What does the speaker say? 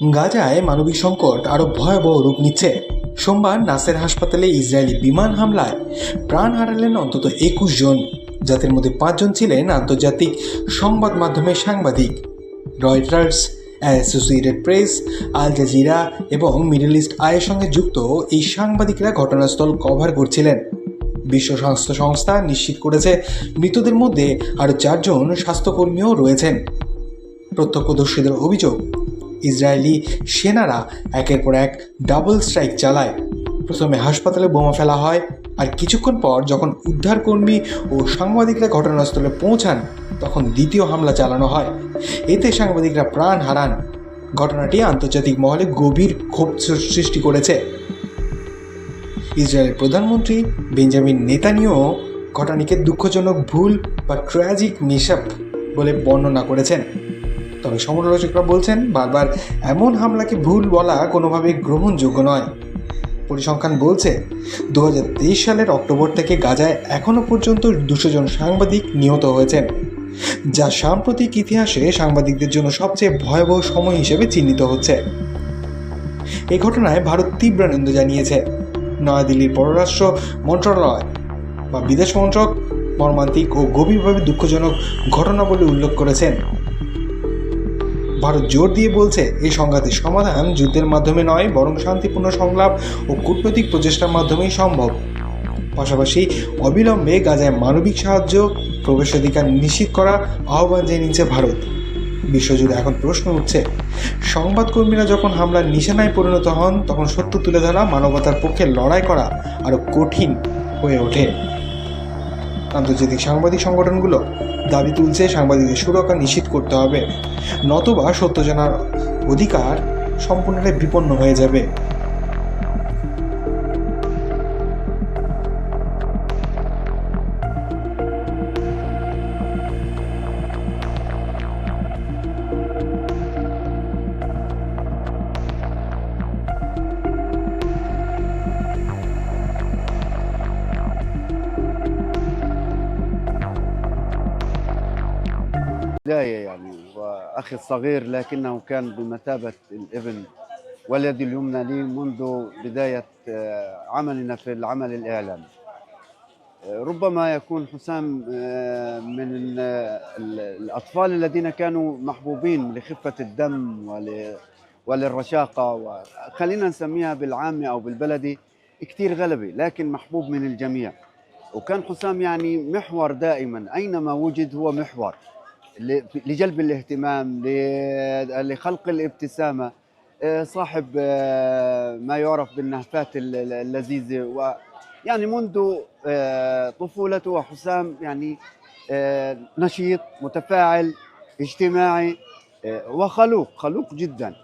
গাজায় মানবিক সংকট আরও ভয়াবহ রূপ নিচ্ছে। সোমবার নাসের হাসপাতালে ইসরায়েলি বিমান হামলায় প্রাণ হারালেন অন্তত একুশ জন। যাদের মধ্যে পাঁচজন ছিলেন আন্তর্জাতিক সংবাদ মাধ্যমের সাংবাদিক। Reuters, Associated Press, Al Jazeera এবং মিডল ইস্ট আয়ের সঙ্গে যুক্ত এই সাংবাদিকরা ঘটনাস্থল কভার করছিলেন। বিশ্ব স্বাস্থ্য সংস্থা নিশ্চিত করেছে মৃতদের মধ্যে আরও চারজন স্বাস্থ্যকর্মীও রয়েছেন। প্রত্যক্ষদর্শীদের অভিযোগ ইসরায়েলি সেনারা একের পর এক ডাবল স্ট্রাইক চালায়। প্রথমে হাসপাতালে বোমা ফেলা হয় আর কিছুক্ষণ পর যখন উদ্ধারকর্মী ও সাংবাদিকরা ঘটনাস্থলে পৌঁছান, তখন দ্বিতীয় হামলা চালানো হয়। এতে সাংবাদিকরা প্রাণ হারান। ঘটনাটি আন্তর্জাতিক মহলে গভীর ক্ষোভ সৃষ্টি করেছে। ইসরায়েলের প্রধানমন্ত্রী বেঞ্জামিন নেতানিও ঘটনাকে দুঃখজনক ভুল বা ট্র্যাজিক মিশআপ বলে বর্ণনা করেছেন। তবে সমালোচকরা বলছেন, বারবার এমন হামলাকে ভুল বলা কোনোভাবেই গ্রহণযোগ্য নয়। পরিসংখ্যান বলছে দু হাজার তেইশ সালের অক্টোবর থেকে গাজায় এখনও পর্যন্ত দুশো জন সাংবাদিক নিহত হয়েছেন, যা সাম্প্রতিক ইতিহাসে সাংবাদিকদের জন্য সবচেয়ে ভয়াবহ সময় হিসেবে চিহ্নিত হচ্ছে। এই ঘটনায় ভারত তীব্র নিন্দা জানিয়েছে। নয়াদিল্লির পররাষ্ট্র মন্ত্রণালয় বা বিদেশ মন্ত্রক মর্মান্তিক ও গভীরভাবে দুঃখজনক ঘটনা বলে উল্লেখ করেছেন। ভারত জোর দিয়ে বলছে, এই সংঘাতের সমাধান যুদ্ধের মাধ্যমে নয়, বরং শান্তিপূর্ণ সংলাপ ও কূটনৈতিক প্রচেষ্টার মাধ্যমেই সম্ভব। পাশাপাশি অবিলম্বে গাজায় মানবিক সাহায্য, প্রবেশাধিকার নিশ্চিত করা আহ্বান জানিয়েছে ভারত। বিশ্বজুড়ে এখন প্রশ্ন উঠছে, সংবাদকর্মীরা যখন হামলার নিশানায় পরিণত হন, তখন সত্য তুলে ধরা মানবতার পক্ষে লড়াই করা আরও কঠিন হয়ে ওঠে। আন্তর্জাতিক সাংবাদিক সংগঠনগুলো দাবি তুলছে সাংবাদিকদের সুরক্ষা নিশ্চিত করতে হবে। নতবা সত্য জানার অধিকার সম্পূর্ণটাই বিপন্ন হয়ে যাবে। بداية يعني وأخي الصغير لكنه كان بمثابة الإبن واليد اليمنى لي منذ بداية آه، عملنا في العمل الإعلامي. آه، ربما يكون حسام آه، من ال- ال- الأطفال الذين كانوا محبوبين لخفة الدم ول- وللرشاقة وخلينا نسميها بالعامة أو بالبلدي كتير غلبة لكن محبوب من الجميع. وكان حسام يعني محور دائما أينما وجد هو محور. لجلب الاهتمام لخلق الابتسامة. آه، صاحب آه، ما يعرف بالنهفات ال- ال- اللذيذة. ويعني منذ آه، طفولته حسام يعني نشيط متفاعل اجتماعي وخلوق خلوق جدا.